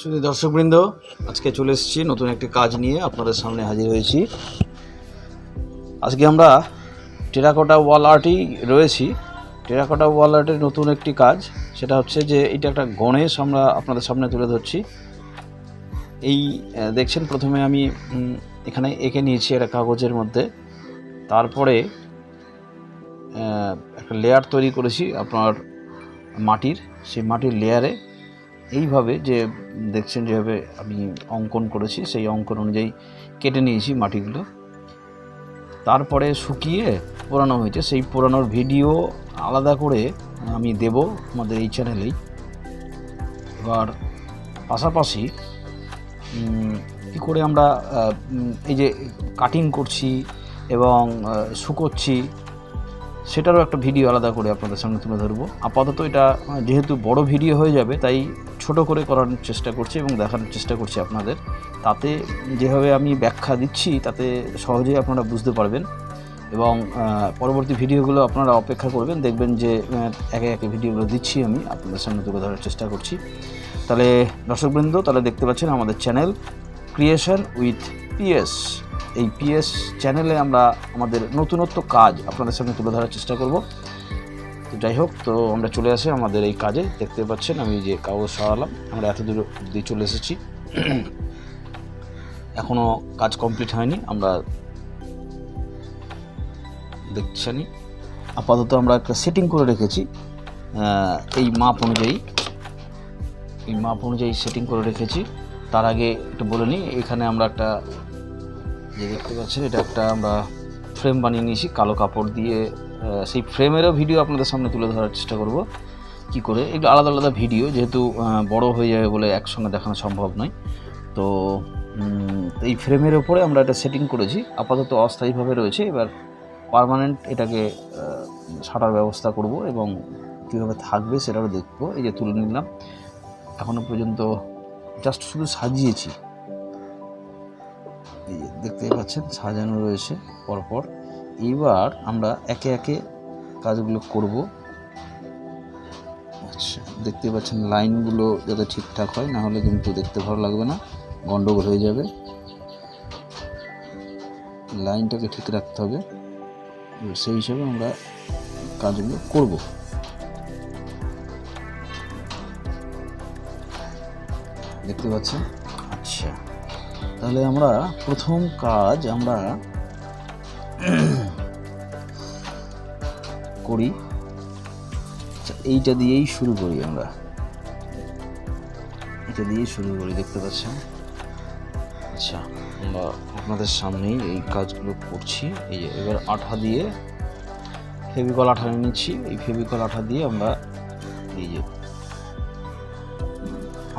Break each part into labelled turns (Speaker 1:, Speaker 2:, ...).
Speaker 1: শুধু দর্শকবৃন্দ, আজকে চলে এসেছি নতুন একটি কাজ নিয়ে আপনাদের সামনে হাজির হয়েছি। আজকে আমরা টেরাকোটা ওয়াল আর্টই রয়েছি। টেরাকোটা ওয়াল আর্টের নতুন একটি কাজ, সেটা হচ্ছে যে এটা একটা গণেশ আমরা আপনাদের সামনে তুলে ধরছি। এই দেখছেন, প্রথমে আমি এখানে এঁকে নিয়েছি একটা কাগজের মধ্যে। তারপরে একটা লেয়ার তৈরি করেছি আপনার মাটির, সেই মাটির লেয়ারে এইভাবে যে দেখছেন যেভাবে আমি অঙ্কন করেছি, সেই অঙ্কন অনুযায়ী কেটে নিয়েছি মাটিগুলো। তারপরে শুকিয়ে পোড়ানো হয়েছে। সেই পোড়ানোর ভিডিও আলাদা করে আমি দেব আমাদের এই চ্যানেলেই। এবার পাশাপাশি কী করে আমরা এই যে কাটিং করছি এবং শুকোচ্ছি সেটারও একটা ভিডিও আলাদা করে আপনাদের সামনে তুলে ধরবো। আপাতত এটা যেহেতু বড় ভিডিও হয়ে যাবে, তাই ছোট করে করার চেষ্টা করছি এবং দেখানোর চেষ্টা করছি আপনাদের। তাতে যেভাবে আমি ব্যাখ্যা দিচ্ছি, তাতে সহজেই আপনারা বুঝতে পারবেন। এবং পরবর্তী ভিডিওগুলো আপনারা অপেক্ষা করবেন, দেখবেন যে একে একে ভিডিওগুলো দিচ্ছি আমি, আপনাদের সামনে তুলে ধরার চেষ্টা করছি। তাহলে দর্শকবৃন্দ, তাহলে দেখতে পাচ্ছেন আমাদের channel creation with P. S P চ্যানেলে আমরা আমাদের নতুনত্ব কাজ আপনাদের সামনে তুলে ধরার চেষ্টা করব। তো যাই হোক, তো আমরা চলে আসি আমাদের এই কাজে। দেখতে পাচ্ছেন আমি যে কাগজ সরালাম। আমরা এত দূর অব্দি চলে এসেছি। এখনও কাজ কমপ্লিট হয়নি। আমরা দেখছেনই। আপাতত আমরা একটা সেটিং করে রেখেছি। এই মাপ অনুযায়ী। এই মাপ অনুযায়ী সেটিং করে রেখেছি। তার আগে একটু বলে নিই, এখানে আমরা একটা যে দেখতে পাচ্ছেন, এটা একটা আমরা ফ্রেম বানিয়ে নিয়েছি, কালো কাপড় দিয়ে সেই ফ্রেমেরও ভিডিও আপনাদের সামনে তুলে ধরার চেষ্টা করব। কি করে? এগুলো আলাদা আলাদা ভিডিও যেহেতু বড় হয়ে যাবে বলে একসঙ্গে দেখানো সম্ভব নয়। তো এই ফ্রেমের ওপরে আমরা এটা সেটিং করেছি। আপাতত অস্থায়ীভাবে রয়েছে। এবার পার্মানেন্ট এটাকে সাটার ব্যবস্থা করব এবং কীভাবে থাকবে সেটাও দেখব। এই যে তুলে নিলাম। এখনও পর্যন্ত জাস্ট শুধু সাজিয়েছি। এই দেখতেই পাচ্ছেন সাজানো রয়েছে পরপর। এইবার আমরা একে একে কাজগুলো করব। আচ্ছা দেখতে পাচ্ছেন লাইনগুলো যাতে ঠিকঠাক হয়, না হলে কিন্তু দেখতে ভালো লাগবে না, গন্ডগোল হয়ে যাবে। লাইনটাকে ঠিক রাখতে হবে। সেই হিসাবে আমরা কাজগুলো করব। দেখতে পাচ্ছেন? আচ্ছা। তাহলে আমরা প্রথম কাজ আমরা করি। আচ্ছা এইটা দিয়েই শুরু করি আমরা। এটা দিয়েই শুরু করি, দেখতে পাচ্ছেন? আচ্ছা আমরা আপনাদের সামনেই এই কাজগুলো করছি। এই যে, এবার আঠা দিয়ে ফেভিকল আঠা নিচ্ছি। এই ফেভিকল আঠা দিয়ে আমরা এই যে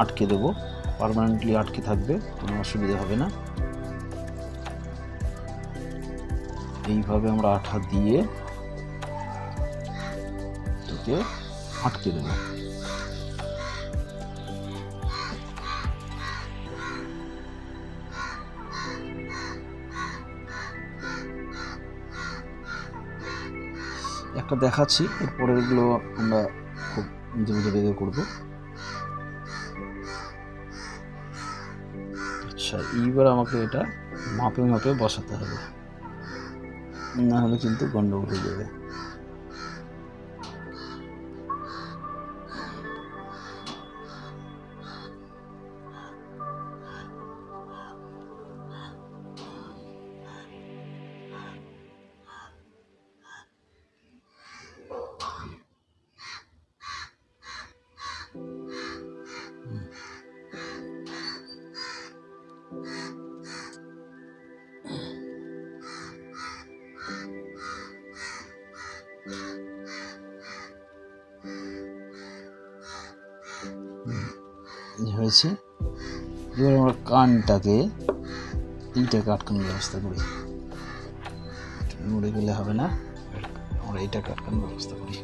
Speaker 1: আটকে দেবো। পার্মানেন্টলি আটকে থাকবে, কোনো অসুবিধা হবে না। এইভাবে আমরা আঠা দিয়ে এটাকে আটকে দেবো। একটা দেখাচ্ছি, এরপরেরগুলো আমরা খুব নিজে বেঁধে করব। আচ্ছা এইবার আমাকে এটা মাপে মাপে বসাতে হবে। না হলে কিন্তু গন্ডগোল হয়ে যাবে। হয়েছে এবার আমরা কানটাকে এইটাকে আটকানোর ব্যবস্থা করি। মরে গেলে হবে না। আমরা এইটা কাটকানোর ব্যবস্থা করি।